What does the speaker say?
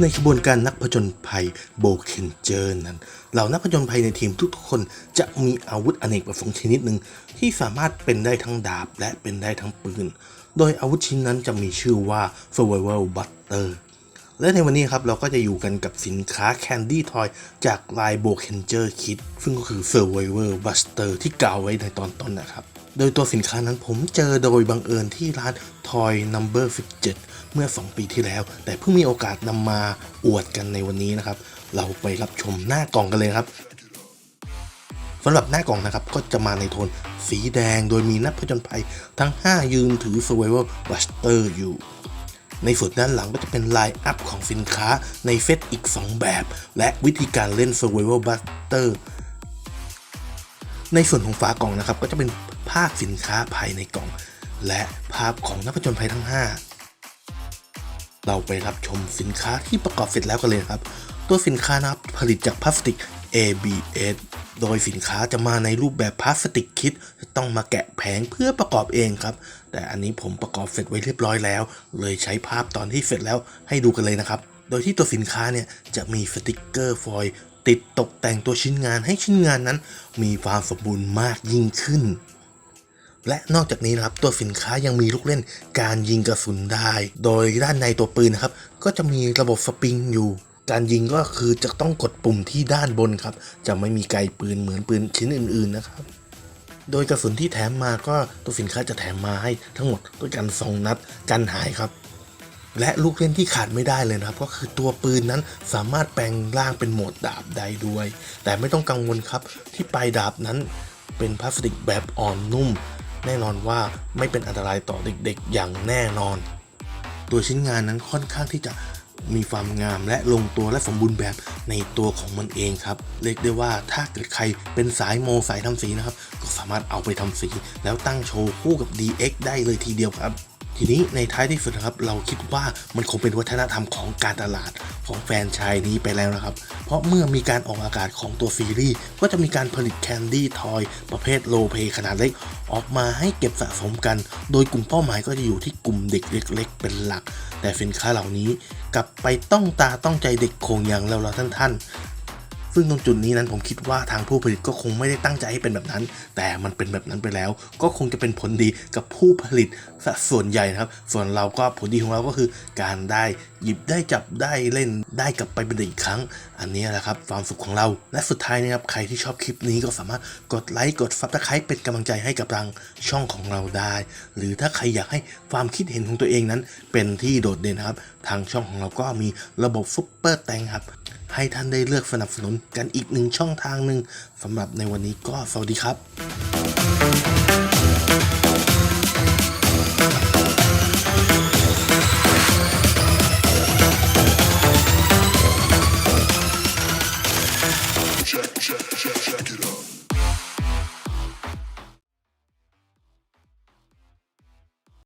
ในขบวนการนักผจญภัยโบเคนเจอร์นั้นเหล่านักผจญภัยในทีมทุกคนจะมีอาวุธอเนกประสงค์ชนิดหนึ่งที่สามารถเป็นได้ทั้งดาบและเป็นได้ทั้งปืน โดยอาวุธชิ้นนั้นจะมีชื่อว่า Survival Buster และในวันนี้ครับเราก็จะอยู่กันกับสินค้า Candy Toy จากลาย b o k e n g e r Kit ซึ่งก็คือ Survival Buster ที่กล่าวไว้ในตอนต้นนะครับ โดยตัวสินค้านั้นผมเจอโดยบังเอิญที่ร้าน Toy Number 17 เมื่อ 2 ปีที่แล้ว แต่เพิ่งมีโอกาสนำมาอวดกันในวันนี้นะครับ เราไปรับชมหน้ากล่องกันเลยครับสำหรับหน้ากล่องนะครับ ก็จะมาในโทนสีแดงโดยมีนักผจญภัยทั้ง 5 ยืนถือ Survival Buster อยู่ ในส่วนด้านหลังก็จะเป็นไลน์อัพของสินค้าในเซตอีก 2 แบบ และวิธีการเล่น Survival Buster ในส่วนของฝากล่องนะครับก็จะเป็น ภาพสินค้าภายในกล่อง และภาพของนักผจญภัยทั้ง 5 เราไปรับชมสินค้าที่ประกอบเสร็จแล้วกันเลยครับ ตัวสินค้านะครับผลิตจากพลาสติก ABS โดยสินค้าจะมาในรูปแบบพลาสติกคิดต้องมาแกะแผงเพื่อประกอบเองครับ แต่อันนี้ผมประกอบเสร็จไว้เรียบร้อยแล้ว เลยใช้ภาพตอนที่เสร็จแล้วให้ดูกันเลยนะครับ โดยที่ตัวสินค้าเนี่ยจะมีสติกเกอร์ฟอยล์ติดตกแต่งตัวชิ้นงานให้ชิ้นงานนั้น มีความสมบูรณ์มากยิ่งขึ้น และนอกจากนี้นะครับตัวสินค้ายังมีลูกเล่นการยิงกระสุนได้ โดยด้านในตัวปืนนะครับก็จะมีระบบสปริงอยู่ การยิงก็คือจะต้องกดปุ่มที่ด้านบนครับ จะไม่มีไกลปืนเหมือนปืนชิ้นอื่นๆนะครับ โดยกระสุนที่แถมมาก็ตัวสินค้าจะแถมมาให้ทั้งหมดด้วยกันสองนัดกันหายครับและลูกเล่นที่ขาดไม่ได้เลยนะครับ ก็คือตัวปืนนั้นสามารถแปลงร่างเป็นโหมดดาบได้ด้วย แต่ไม่ต้องกังวลครับที่ปลายดาบนั้นเป็นพลาสติกแบบอ่อนนุ่ม แน่นอนว่าไม่เป็นอันตรายต่อเด็กๆ อย่างแน่นอน ตัวชิ้นงานนั้นค่อนข้างที่จะมีความงามและลงตัวและสมบูรณ์แบบในตัวของมันเองครับ เรียกได้ว่าถ้าเกิดใครเป็นสายโมสายทำสีนะครับ ก็สามารถเอาไปทำสี แล้วตั้งโชว์คู่กับ DX ได้เลยทีเดียวครับ ทีนี้ในท้ายที่สุดนะครับเราคิดว่ามันคงเป็นวัฒนธรรมของการตลาดของแฟนชายนี้ไปแล้วนะครับ เพราะเมื่อมีการออกอากาศของตัวซีรีส์ก็จะมีการผลิตแคนดี้ทอยประเภทโลเพขนาดเล็ก ออกมาให้เก็บสะสมกัน โดยกลุ่มเป้าหมายก็จะอยู่ที่กลุ่มเด็กเล็ก ๆ เป็นหลัก แต่สินค้าเหล่านี้กลับไปต้องตาต้องใจเด็กโคงอย่างเราเราท่านท่านๆ ซึ่งตรงจุดนี้นั้นผมคิดว่าทางผู้ผลิตก็คงไม่ได้ตั้งใจให้เป็นแบบนั้น แต่มันเป็นแบบนั้นไปแล้ว ก็คงจะเป็นผลดีกับผู้ผลิตซะส่วนใหญ่นะครับ ส่วนเราก็ผลดีของเราก็คือ การได้หยิบได้จับได้เล่นได้กลับไปเป็นเด็กอีกครั้ง อันนี้แหละครับความสุขของเรา และสุดท้ายนะครับใครที่ชอบคลิปนี้ก็สามารถกดไลค์กดซับสไครป์เป็นกำลังใจให้กับทางช่องของเราได้ หรือถ้าใครอยากให้ความคิดเห็นของตัวเองนั้น เป็นที่โดดเด่นนะครับ ทางช่องของเราก็มีระบบซุปเปอร์แตงครับ ให้ท่านได้เลือกสนับสนุนกันอีกหนึ่งช่องทางหนึ่งสำหรับในวันนี้ก็สวัสดีครับ